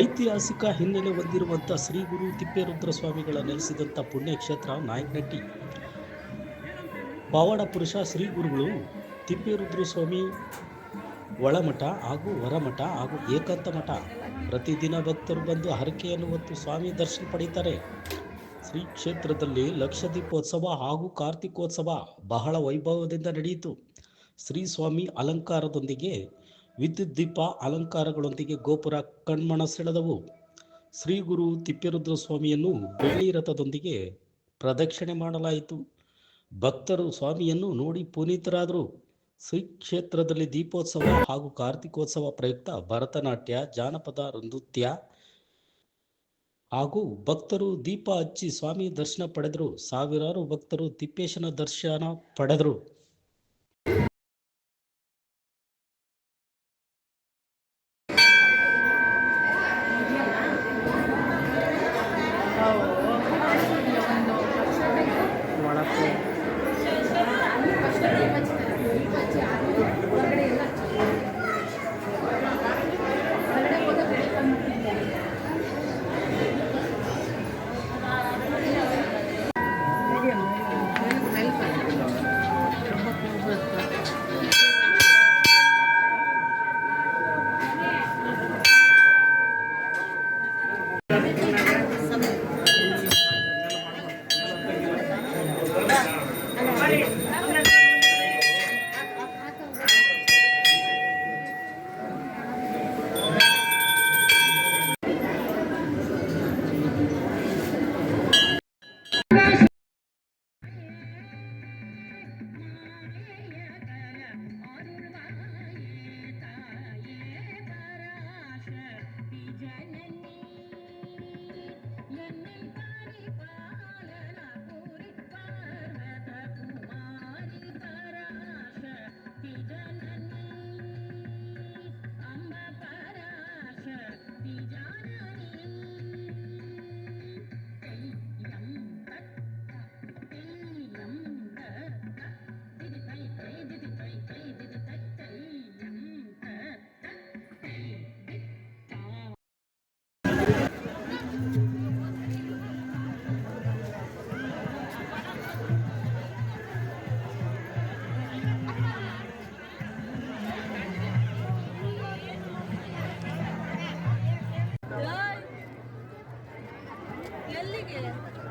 ಐತಿಹಾಸಿಕ ಹಿನ್ನೆಲೆ ಹೊಂದಿರುವಂಥ ಶ್ರೀ ಗುರು ತಿಪ್ಪೇರುದ್ರ ಸ್ವಾಮಿಗಳ ನೆಲೆಸಿದಂಥ ಪುಣ್ಯಕ್ಷೇತ್ರ ನಾಯಕನಟ್ಟಿ. ಪವಾಡ ಪುರುಷ ಶ್ರೀ ಗುರುಗಳು ತಿಪ್ಪೇರುದ್ರ ಸ್ವಾಮಿ ಒಳಮಠ ಹಾಗೂ ಹೊರಮಠ ಹಾಗೂ ಏಕಾಂತ ಮಠ. ಪ್ರತಿದಿನ ಭಕ್ತರು ಬಂದು ಹರಕೆಯನ್ನು ಹೊತ್ತು ಸ್ವಾಮಿ ದರ್ಶನ ಪಡೀತಾರೆ. ಶ್ರೀ ಕ್ಷೇತ್ರದಲ್ಲಿ ಲಕ್ಷ ದೀಪೋತ್ಸವ ಹಾಗೂ ಕಾರ್ತಿಕೋತ್ಸವ ಬಹಳ ವೈಭವದಿಂದ ನಡೆಯಿತು. ಶ್ರೀ ಸ್ವಾಮಿ ಅಲಂಕಾರದೊಂದಿಗೆ ವಿದ್ಯುತ್ ದೀಪ ಅಲಂಕಾರಗಳೊಂದಿಗೆ ಗೋಪುರ ಕಣ್ಮಣ ಸೆಳೆದವು. ಶ್ರೀ ಗುರು ತಿಪ್ಪೇರುದ್ರ ಸ್ವಾಮಿಯನ್ನು ಬೆಳ್ಳಿ ರಥದೊಂದಿಗೆ ಪ್ರದಕ್ಷಿಣೆ ಮಾಡಲಾಯಿತು. ಭಕ್ತರು ಸ್ವಾಮಿಯನ್ನು ನೋಡಿ ಪುನೀತರಾದರು. ಶ್ರೀ ಕ್ಷೇತ್ರದಲ್ಲಿ ದೀಪೋತ್ಸವ ಹಾಗೂ ಕಾರ್ತಿಕೋತ್ಸವ ಪ್ರಯುಕ್ತ ಭರತನಾಟ್ಯ, ಜಾನಪದ, ನೃತ್ಯ ಹಾಗೂ ಭಕ್ತರು ದೀಪ ಹಚ್ಚಿ ಸ್ವಾಮಿ ದರ್ಶನ ಪಡೆದರು. ಸಾವಿರಾರು ಭಕ್ತರು ತಿಪ್ಪೇಶನ ದರ್ಶನ ಪಡೆದರು. Ready? गल्ली गेले